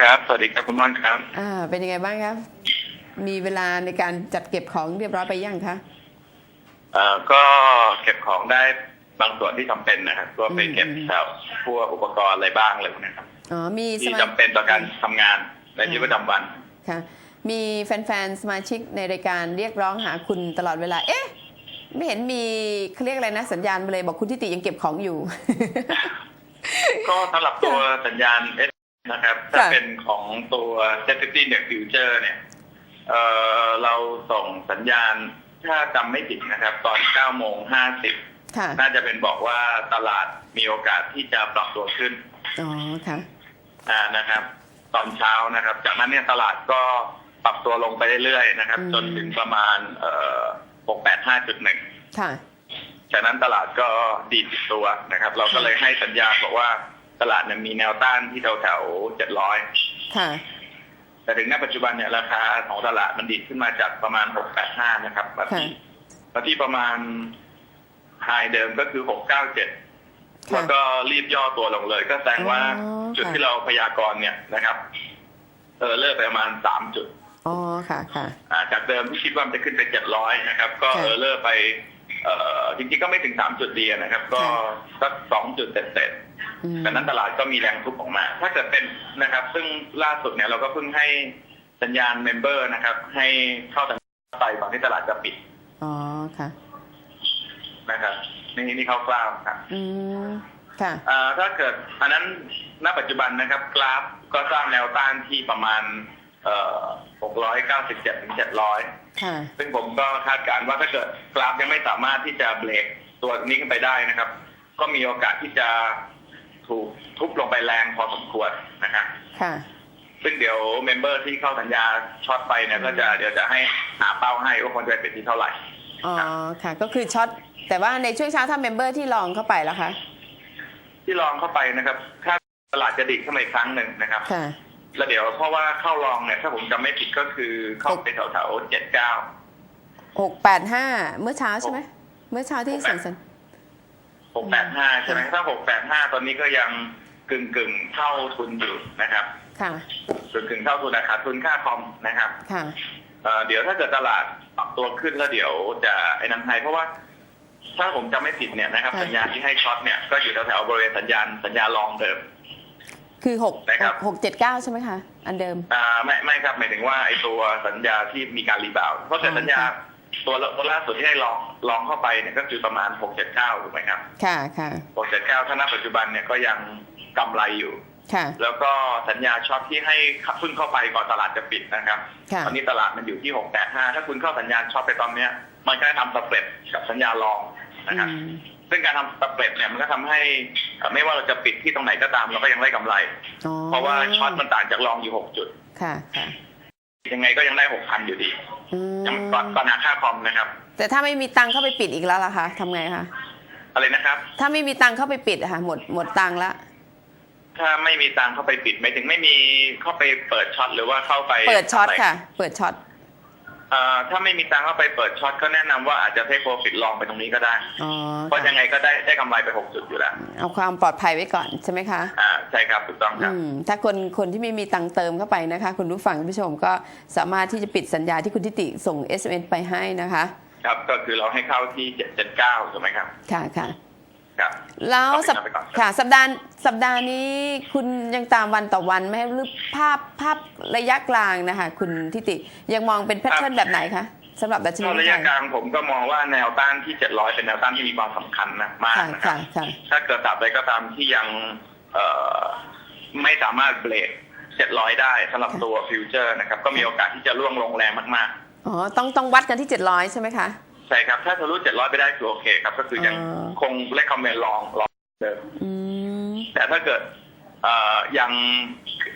ครับ สวัสดีครับคุณม่อนครับ อ่า เป็นยังไงบ้างครับ มีเวลาในการจัดเก็บของเรียบร้อยไปยังคะเอ่อก็เก็บของได้บางส่วนที่จำเป็นนะครับก็ไปเก็บอืมแถวพวกอุปกรณ์อะไรบ้างอะไรพวกนี้ครับอ๋อมีสที่มาจำเป็นต่อการทำงานในชีวิตประจำวัน ค่ะ มีแฟนๆสมาชิกในรายการเรียกร้องหาคุณตลอดเวลา เอ๊ะ ไม่เห็นมีเขาเรียกอะไรนะ สัญญาณมาเลยบอกคุณทิติยังเก็บของอยู่ ก็สำหรับตัวสัญญาณ S นะครับ ถ้าค่ะเป็นของตัว Safety Net Future เนี่ยเอ่อเราส่งสัญญาณถ้าจำไม่ผิดนะครับ ตอน9โมง50ค่ะน่าจะเป็นบอกว่าตลาดมีโอกาสที่จะปรับตัวขึ้น อ๋อ ค่ะอ่านะครับ ตอนเช้านะครับ จากนั้นเนี่ยตลาดก็ปรับตัวลงไปเรื่อยๆนะครับอืมจนถึงประมาณ เอ่อ685.1ค่ะจากนั้นตลาดก็ดีดติดตัวนะครับ เราก็เลยให้สัญญาณบอกว่า ตลาดเนี่ยมีแนวต้านที่แถวๆ700ค่ะ แต่ถึงณปัจจุบันเนี่ยราคาของตลาดมันดีดขึ้นมาจากประมาณ685นะครับมาที่ค่ะมาที่ประมาณไฮเดิมก็คือ697ค่ะแล้วก็รีบย่อตัวลงเลย ก็แสดงว่าอ๋อจุดค่ะที่เราพยากรณ์เนี่ยนะครับเออเลิกไปประมาณ3จุดอ๋อค่ะค่ะอ่าจากเดิมที่คิดว่ามันจะขึ้นไป700นะครับ ก็ค่ะเออเลิกไป เอ่อจริงๆก็ไม่ถึง3จุดดีนะครับ ก็ค่ะสัก2จุดเศษๆอืม ดังนั้นตลาดก็มีแรงทุบออกมา ถ้าเกิดเป็นนะครับ ซึ่งล่าสุดเนี่ยเราก็เพิ่งให้สัญญาณเมมเบอร์นะครับ ให้เข้าสัญญาณไปก่อนที่ตลาดจะปิด อ๋อค่ะ นะครับ นี่นี่คร่าวๆครับ อืมค่ะอ่าถ้าเกิดอันนั้นณปัจจุบันนะครับ กราฟก็สร้างแนวต้านที่ประมาณเอ่อ697ถึง700ค่ะ ซึ่งผมก็คาดการณ์ว่าถ้าเกิดกราฟยังไม่สามารถที่จะเบรกตัวนี้ขึ้นไปได้นะครับ ก็มีโอกาสที่จะ ถูกทุบลงไปแรงพอสมควรนะครับค่ะ ซึ่งเดี๋ยวเมมเบอร์ที่เข้าสัญญาช็อตไปเนี่ยก็จะเดี๋ยวจะให้หาเป้าให้ว่าควรจะเป็นที่เท่าไหร่อ๋อค่ะ ก็คือช็อตแต่ว่าในช่วงเช้าถ้าเมมเบอร์ที่ลองเข้าไปแล้วคะที่ลองเข้าไปนะครับถ้าตลาดจะดิกขึ้นมาอีกครั้งหนึ่งนะครับค่ะแล้วเดี๋ยวเพราะว่าเข้าลองเนี่ยถ้าผมจำไม่ผิดก็คือเข้าไปแถวๆเจ็ดเก้าหกแปดห้าเมื่อเช้าใช่ไหมเมื่อเช้าที่สันสัน หกแปดห้าใช่ไหมถ้าหกแปดห้าตอนนี้ก็ยังกึ่งกึ่งๆเท่าทุนอยู่นะครับค่ะกึ่งกึ่งๆเท่าทุนนะขาดทุนค่าคอมนะครับค่ะเอ่อเดี๋ยวถ้าเกิดตลาดปรับตัวขึ้นแล้วเดี๋ยวจะไอ้นันไทยเพราะว่าถ้าผมจำไม่ผิดเนี่ยนะครับค่ะสัญญาณที่ให้ช็อตเนี่ยก็อยู่แถวๆบริเวณสัญญาณสัญญาลองเดิม คือหกนะครับหกเจ็ดเก้าใช่ไหมคะ อันเดิมอ่าไม่ไม่ครับหมายถึงว่าไอ้ตัวสัญญาที่มีการรีบาวด์เพราะแต่อ๋อสัญญาค่ะ ตัวตัวล่าสุดที่ให้ลองลองเข้าไปเนี่ยก็คือประมาณหกเจ็ดเก้าถูกไหมครับ ค่ะค่ะหกเจ็ดเก้าถ้าณปัจจุบันเนี่ยก็ยังกำไรอยู่ ค่ะ แล้วก็สัญญาช็อตที่ให้เพิ่งเข้าไปก่อนตลาดจะปิดนะครับค่ะตอนนี้ตลาดมันอยู่ที่หกแปดห้าถ้าคุณเข้าสัญญาณช็อตไปตอนเนี้ย มันก็ได้ทำสเปรดกับสัญญาลองนะครับอืมซึ่งการทำสเปรดเนี่ยมันก็ทำให้เอ่อไม่ว่าเราจะปิดที่ตรงไหนก็ตามเราก็ยังได้กำไรอ๋อเพราะว่าช็อตมันต่างจากลองอยู่หกจุด ค่ะค่ะ ยังไงก็ยังได้หกพันอยู่ดีอืมยังก่อนก่อนหักค่าคอมนะครับ แต่ถ้าไม่มีตังค์เข้าไปปิดอีกแล้วล่ะคะทำไงคะอะไรนะครับ ถ้าไม่มีตังค์เข้าไปปิดอะค่ะ หมดหมดตังค์ละถ้าไม่มีตังค์เข้าไปปิดไม่ถึงไม่มีเข้าไปเปิดช็อตหรือว่าเข้าไปเปิดช็อตทำะไรค่ะ เปิดช็อตเอ่อ ถ้าไม่มีตังค์เข้าไปเปิดช็อตก็แนะนำว่าอาจจะเทคโปรฟิตลองไปตรงนี้ก็ได้อ๋อเพราะค่ะยังไงก็ได้ได้กำไรไปหกจุดอยู่แล้ว เอาความปลอดภัยไว้ก่อนใช่ไหมคะอ่าใช่ครับถูกต้องครับอืมถ้าคนคนที่ไม่มีตังค์เติมเข้าไปนะคะ คุณผู้ฟังคุณผู้ชมก็สามารถที่จะปิดสัญญาที่คุณทิติส่ง SMS ไปให้นะคะ ครับก็คือเราให้เข้าที่เจ็ดเจ็ดเก้าถูกไหมครับ ค่ะค่ะ ครับแล้วสัปเอาไปก่อนครับค่ะสัปดาห์สัปดาห์นี้คุณยังตามวันต่อวันไหมหรือภาพภาพระยะกลางนะคะคุณทิติยังมองเป็นแพทเทิร์นแบบไหนคะสำหรับดัชนีก็ระไทยะยกลางผมก็มองว่าแนวต้านที่เจ็ดร้อยเป็นแนวต้านที่มีความสำคัญนะมากค่ะนะครับค่ะค่ะถ้าเกิดตราบใดก็ตามที่ยังเอ่อไม่สามารถเบรกเจ็ดร้อยได้สำหรับตัวฟิวเจอร์นะครับ ก็มีโอกาสที่จะล่วงลงแรงมากอ๋อต้องต้องวัดกันที่ 700 ใช่ไหมคะๆ ใช่ครับ ถ้าทะลุเจ็ดร้อยไปได้คือโอเคครับ ก็คือยังอ๋อคงเลคคอมเมนต์ลองลองเดิมอืมแต่ถ้าเกิดเอ่อยัง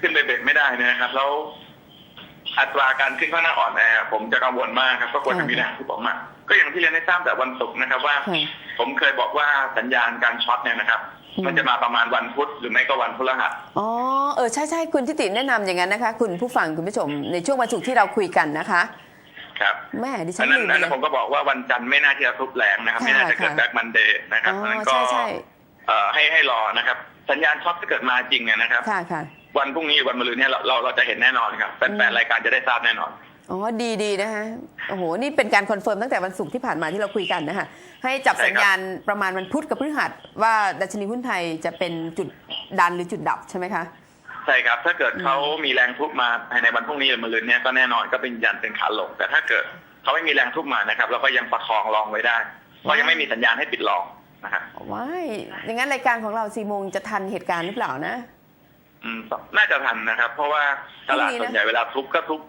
ขึ้นไปเบรกไม่ได้เนยนะครับ แล้วอัตราการขึ้นข้างหน้าอ่อนแอผมจะกังวลมากครับก็ควรจะมีแรงที่ผมมาก็อย่างที่เรียนให้ทราบแต่วันศุกร์นะครับ ว่าค่ะผมเคยบอกว่าสัญญาณการช็อตเนี่ยนะครับอืมมันจะมาประมาณวันพุธหรือไม่ก็วันพฤหัสอ๋อเออใช่ใช่คุณทิติแนะนำอย่างนั้นนะคะ คุณผู้ฟังคุณผู้ชมในช่วงวันศุกร์ที่เราคุยกันนะคะ ครับแม่ดิฉัอันนนั้นลืมอันเลนั้นยผมก็บอกว่าวันจันทร์ไม่น่าที่จะทุบแรงนะครับค่ะไม่น่าจะเกิดค่ะแบ็กมันเดย์นะครับอ๋ออันนั้นก็ใช่ใช่เอ่อให้ให้รอนะครับ สัญญาณช็อตถ้าเกิดมาจริงเนี่ยนะครับค่ะค่ะวันพรุ่งนี้วันมะรืนเนี่ยเราเราเราจะเห็นแน่นอนครับแฟนๆรายการจะได้ทราบแน่นอนอ๋อดีดีนะคะโอ้โหนี่เป็นการคอนเฟิร์มตั้งแต่วันศุกร์ที่ผ่านมาที่เราคุยกันนะคะให้จับใช่ครับสัญญาณประมาณวันพุธกับพฤหัสว่าดัชนีหุ้นไทยจะเป็นจุดดันหรือจุดดับใช่ไหมคะ ใช่ครับ ถ้าเกิดเขามีแรงทุบมาภายในวันพรุ่งนี้หรือมะรืนเนี่ยก็แน่นอนก็เป็นยันเป็นขาลง แต่ถ้าเกิดเขาไม่มีแรงทุบมานะครับเราก็ยังประคองรองไว้ได้เพราะยังไม่มีสัญญาณให้ปิดรองนะครับว้ายอย่างนั้นรายการของเราสี่โมงจะทันเหตุการณ์หรือเปล่านะ อืมน่าจะทันนะครับ เพราะว่าตลาดพรุ่งนี้นะส่วนใหญ่เวลาทุบก็ทุบ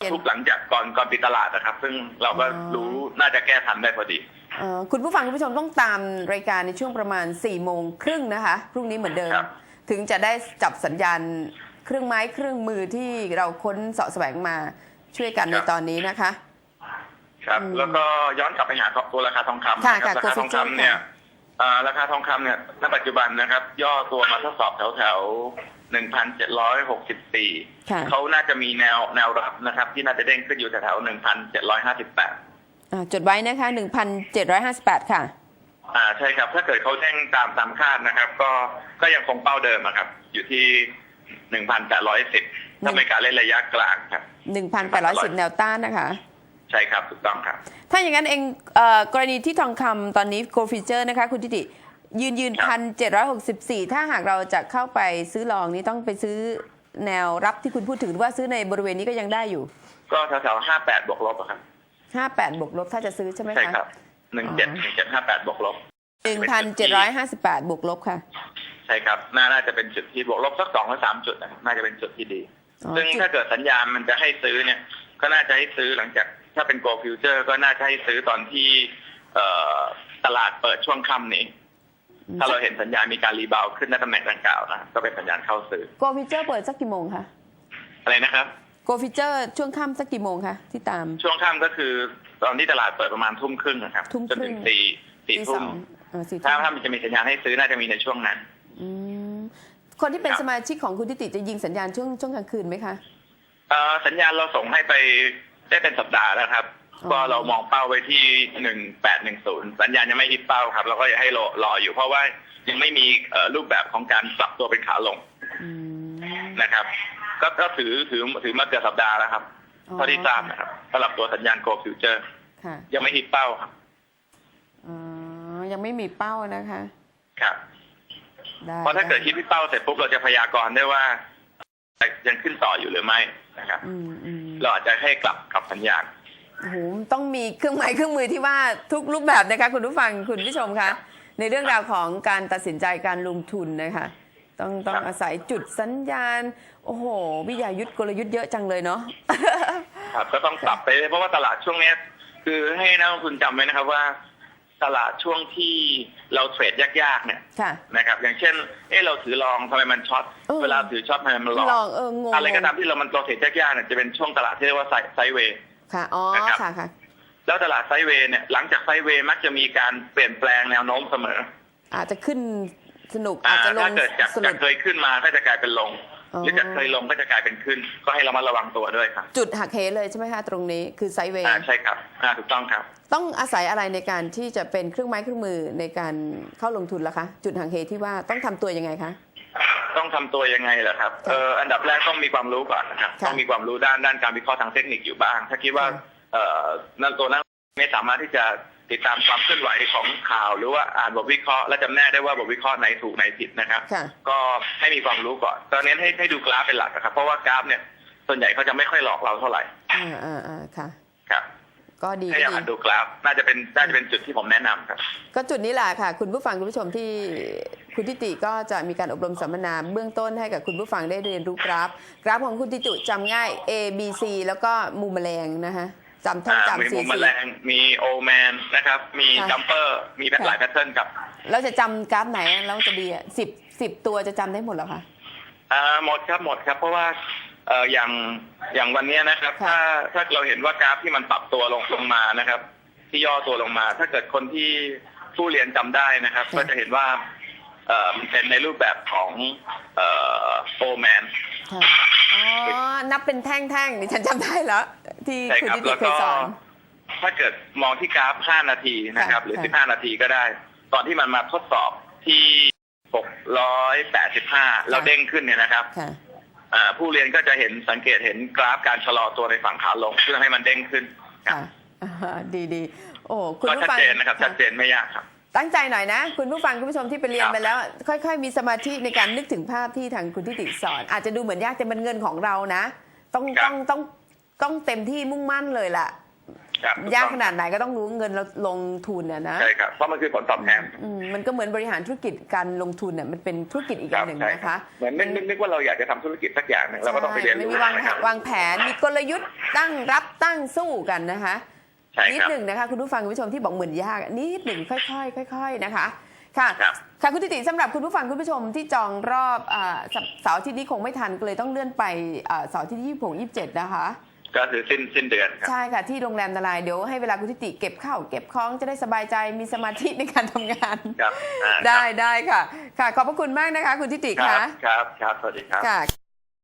เย็นทุบหลังจากก่อนก่อนปิดตลาดนะครับ ซึ่งเราก็อ๋อรู้น่าจะแก้ทันได้พอดีเอ่อคุณผู้ฟังคุณผู้ชมต้องตามรายการในช่วงประมาณ4ี่โมงครึ่งนะคะ พรุ่งนี้เหมือนเดิมครับ ถึงจะได้จับสัญญาณเครื่องไม้เครื่องมือที่เราค้นเสาะแสวงมาช่วยกันในตอนนี้นะคะ ครับอืมแล้วก็ย้อนกลับไปหาตัวราคาทองคำค่ะนะครับค่ะราคาทอง Gold Future คำเนี่ยค่ะอ่าราคาทองคำเนี่ยณปัจจุบันนะครับ ย่อตัวมาทดสอบแถวแถวหนึ่งพันเจ็ดร้อยหกสิบสี่ค่ะเขาน่าจะมีแนวแนวรับนะครับ ที่น่าจะเด้งขึ้นอยู่แถวหนึ่งพันเจ็ดร้อยห้าสิบแปดอ่าจดไว้นะคะ1,758ค่ะ อ่าใช่ครับ ถ้าเกิดเขาเด้งตามตามคาดนะครับ ก็ก็ยังคงเป้าเดิมอะครับ อยู่ที่หนึ่งพันแปดร้อยสิบถ้าเป็นการเล่นระยะกลางครับ1,810แนวต้านนะคะ ใช่ครับถูกต้องครับ ถ้าอย่างนั้นเองเออกรณีที่ทองคำตอนนี้ g o l d Future นะคะคุณทิติ ยืนยืนครัพันเจ็ดร้อยหกสิบสี่ถ้าหากเราจะเข้าไปซื้อลองนี้ต้องไปซื้อแนวรับที่คุณพูดถึงหรือว่าซื้อในบริเวณนี้ก็ยังได้อยู่ ก็แถวแถวห้าแปดบวกลบอะครับ58บวกลบถ้าจะซื้อใช่ไหมใช่คะครับ หนึ่งเจ็ดหนึ่งเจ็ดห้าแปดบวกลบ1,758บวกลบค่ะ ใช่ครับน่าน่าจะเป็นจุดที่บวกลบสักสองหรือสามจุดนะครับน่าจะเป็นจุดที่ดีอ๋อซึ่งจุดถ้าเกิดสัญญาณมันจะให้ซื้อเนี่ย ก็น่าจะให้ซื้อหลังจาก ถ้าเป็น Go Future ก็น่าจะให้ซื้อตอนที่เอ่อตลาดเปิดช่วงค่ำนี้ ถ้าเราเห็นสัญญาณมีการรีบาวด์ขึ้นในตำแหน่งดังกล่าวนะก็เป็นสัญญาณเข้าซื้อโกฟิเจอร์เปิดสักกี่โมงคะอะไรนะครับโกฟิเจอร์ช่วงค่ำสักกี่โมงคะที่ตาม ช่วงค่ำก็คือ ตอนที่ตลาดเปิดประมาณทุ่มครึ่งนะครับทุ่มจครึ่นงถึงสี่สี่ตีทุ่สมองเอ่อสี่ถ้าทุ่มถ้ามันจะมีสัญญาณให้ซื้อน่าจะมีในช่วงนั้นอืมคนที่เป็นครับสมาชิกของคุณทิติจะยิงสัญญาณช่วงช่วงกลางคืนไหมคะเอ่อสัญญาณเราส่งให้ไปได้เป็นสัปดาห์แล้วครับอ๋อก็เรามองเป้าไว้ที่หนึ่งแปดหนึ่งศูนย์สัญญาณยังไม่ฮิตเป้าครับ เราก็จะให้รอรออยู่เพราะว่ายังไม่มีเอ่อรูปแบบของการปรับตัวเป็นขาลงอืมนะครับก็ก็ถือถือถือมาเกือบสัปดาห์แล้วครับอ๋อ เท่าที่ทราบนะครับสำหรับตัวสัญญาณ Go Future ค่ะยังไม่ฮิตเป้าครับอ๋อยังไม่มีเป้านะคะ ครับได้เพราะถ้าเกิดฮิตที่เป้าเสร็จปุ๊บเราจะพยากรณ์ได้ว่ายังขึ้นต่ออยู่หรือไม่นะครับอืมอืมเราอาจจะให้กลับกลับสัญญาณโอ้โหต้องมีเครื่องไม้เครื่องมือที่ว่าทุกรูปแบบนะคะคุณผู้ฟังคุณผู้ชมคะในเรื่องราวของการตัดสินใจการลงทุนนะคะ ต้องต้องครับอาศัยจุดสัญญาณ โอ้โหวิทยายุทธกลยุทธ์เยอะจังเลยเนาะ ครับก็ต้องปรับไปเรื่อยเพราะว่าตลาดช่วงเนี้ยคือให้นักลงทุนจำไว้นะครับว่า ตลาดช่วงที่เราเทรดยากๆเนี่ยค่ะนะครับ อย่างเช่น เออเราถือลองทำไมมันช็อตเออเวลาถือช็อตทำไมมันลลอองงเอองงอะไรก็ตามที่เรามันเราเทรดยากๆเนี่ยจะเป็นช่วงตลาดที่เรียกว่าไซด์เวย์ค่ะอ๋อนะครับค่ะค่ะแล้วตลาดไซด์เวย์เนี่ยหลังจากไซด์เวย์มักจะมีการเปลี่ยนแปลงแนวโน้มเสมอ อาจจะขึ้นสนุกอ่าอาจจะลถ้างเกิดจากสนุจากกเคยขึ้นมาก็จะกลายเป็นลงอ๋อ หรือจากเคยลงก็จะกลายเป็นขึ้น ก็ให้เรามาระวังตัวด้วยครับ จุดหักเหเลยใช่ไหมคะตรงนี้คือไซด์เวย์อ่าใช่ครับอ่าถูกต้องครับ ต้องอาศัยอะไรในการที่จะเป็นเครื่องไม้เครื่องมือในการเข้าลงทุนล่ะคะ จุดหักเหที่ว่าต้องทำตัวยังไงคะต้องทำตัวยังไงเหรอครับเอออันดับแรกต้องมีความรู้ก่อนนะครับค่ะต้องมีความรู้ด้านด้านการวิเคราะห์ทางเทคนิคอยู่บ้าง ถ้าคิดว่าค่ะเอ่อนั่นตัวนั้น ไม่สามารถที่จะติดตามความเคลื่อนไหวของข่าวหรือว่าอ่านบทวิเคราะห์และจำแนกได้ว่าบทวิเคราะห์ไหนถูกไหนผิดนะครับค่ะก็ให้มีความรู้ก่อน ตอนนี้ให้ให้ดูกราฟเป็นหลักนะครับ เพราะว่ากราฟเนี่ยส่วนใหญ่เขาจะไม่ค่อยหลอกเราเท่าไหร่อ่าอ่าอ่าค่ะครับก็ดีให้ก็อ่าดีนดูกราฟน่าจะเป็นน่าจะเป็นจุดที่ผมแนะนำครับ ก็จุดนี้แหละค่ะ คุณผู้ฟังคุณผู้ชมที่คุณทิติก็จะมีการอบรมสัมมนาเบื้องต้นให้กับคุณผู้ฟังได้เรียนรู้กราฟ กราฟของคุณทิติจำง่าย A B C แล้วก็มุมแมลงนะคะ จำท่องอ่ามีจำสีมุมแมสีลงมีโอแมนนะครับ มีค่ะจัมเปอร์ มีหลายแพทเทิร์นครับเราจะจำกราฟไหนแล้วจะดีอะสิบสิบตัวจะจำได้หมดเหรอคะอ่าหมดครับหมดครับ เพราะว่าเอ่ออย่างอย่างวันเนี้ยนะครับค่ะถ้าถ้าเราเห็นว่ากราฟที่มันปรับตัวลงลงมานะครับ ที่ย่อตัวลงมา ถ้าเกิดคนที่ผู้เรียนจำได้นะครับ ก็จะเห็นว่าเอ่อมันเป็นในรูปแบบของเอ่อโอแมนค่ะอ๋อ นับเป็นแท่งๆดิฉันจำได้แล้ว ที่ใช่คุณครับทิติแล้วเคก็ยสอน ถ้าเกิดมองที่กราฟ 5 นาทีนะครับ ค่ะหรือ ค่ะ 15 นาทีก็ได้ ตอนที่มันมาทดสอบที่ 685 เราเด้งขึ้นเนี่ยนะครับค่ะ อ่าผู้เรียนก็จะเห็นสังเกตเห็นกราฟการชะลอตัวในฝั่งขาลงเพื่อให้มันเด้งขึ้นครับค่ะอ่าดีดีโอ้คุณก็ผู้ชัดฟังเจนนะครับชัดเจนไม่ยากครับ ตั้งใจหน่อยนะ คุณผู้ฟังคุณผู้ชมที่ไปเรียนครับมาแล้วค่อยๆ มีสมาธิในการนึกถึงภาพที่ทางคุณทิติสอน อาจจะดูเหมือนยากแต่มันเงินของเรานะ ต้องต้องต้อง ต้องเต็มที่มุ่งมั่นเลยล่ะครับถูยากต้องขนาดไหนก็ต้องรู้เงินเราลงทุนน่ะนะใช่ครับเพราะมันคือผลตอบแทนอืมมันก็เหมือนบริหารธุรกิจการลงทุนเนี่ยมันเป็นธุรกิจอีกอย่างหนึ่งใช่นะคะเหมือนนึกนึกนึกว่าเราอยากจะทำธุรกิจสักอย่างหนึ่งเราก็ต้องไปเรียนใช่รู้มีวางนะครับวางแผนมีกลยุทธ์ตั้งรับตั้งสู้กันนะคะใช่นิดครับหนึ่งนะคะ คุณผู้ฟังคุณผู้ชมที่บอกเหมือนยากอะนิดหนึ่งค่อยๆค่อย ๆนะคะ ค่ะครับค่ะคุณติติสำหรับคุณผู้ฟังคุณผู้ชมที่จองรอบอ่าสัปเสาร์อาที่นี้คงไม่ทันก็เลยต้องเลื่อนไปอ่าเสาร์อาที่ยี่สิบหกยี่สิบเจ็ดนะคะ ก็คือสิ้นสิ้นเดือนครับ ใช่ค่ะ ที่โรงแรมนาลายณ์เดี๋ยวให้เวลาคุณทิติเก็บข้าวเก็บของจะได้สบายใจมีสมาธิในการทำงานครับอ่าได้ได้ค่ะ ค่ะ ขอบพระคุณมากนะคะ คุณทิติครัค่ะบครับครับ สวัสดีครับค่ะ